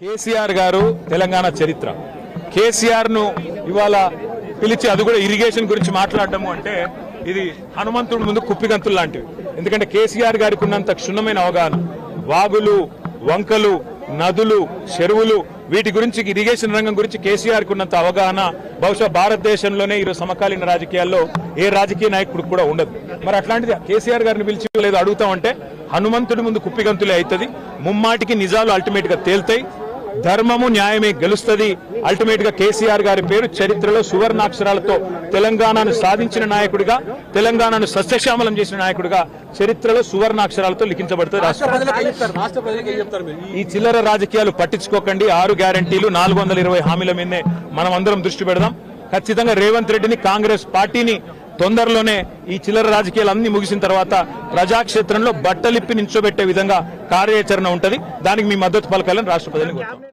కేసీఆర్ గారు తెలంగాణ చరిత్ర. కేసీఆర్ను ఇవాళ పిలిచి అది కూడా ఇరిగేషన్ గురించి మాట్లాడటము అంటే ఇది హనుమంతుడి ముందు కుప్పిగంతులు లాంటివి. ఎందుకంటే కేసీఆర్ గారికి ఉన్నంత క్షుణ్ణమైన అవగాహన వాగులు వంకలు నదులు చెరువులు వీటి గురించి ఇరిగేషన్ రంగం గురించి కేసీఆర్కు ఉన్నంత అవగాహన బహుశా భారతదేశంలోనే ఈరోజు సమకాలీన రాజకీయాల్లో ఏ రాజకీయ నాయకుడు కూడా ఉండదు. మరి అట్లాంటిది కేసీఆర్ గారిని పిలిచి లేదు అడుగుతామంటే హనుమంతుడి ముందు కుప్పిగంతులే అవుతుంది ముమ్మాటికి నిజాలు అల్టిమేట్గా తేల్తాయి ధర్మము న్యాయమే గెలుస్తుంది. అల్టిమేట్గా కేసీఆర్ గారి పేరు చరిత్రలో సువర్ణాక్షరాలతో తెలంగాణను సాధించిన నాయకుడిగా తెలంగాణను సస్యశ్యామలం చేసిన నాయకుడిగా చరిత్రలో సువర్ణాక్షరాలతో లిఖించబడుతుంది ఈ చిల్లర రాజకీయాలు పట్టించుకోకండి. ఆరు గ్యారంటీలు నాలుగు వందల ఇరవై హామీల మీదనే మనం అందరం దృష్టి పెడదాం. ఖచ్చితంగా రేవంత్ రెడ్డిని కాంగ్రెస్ పార్టీని తొందరలోనే ఈ చిల్లర రాజకీయాలు అన్ని ముగిసిన తర్వాత ప్రజాక్షేత్రంలో బట్టలిప్పి నించోబెట్టే విధంగా కార్యాచరణ ఉంటది. దానికి మీ మద్దతు పలకాలని రాష్ట్ర ప్రజలకు కోరుతున్నాం.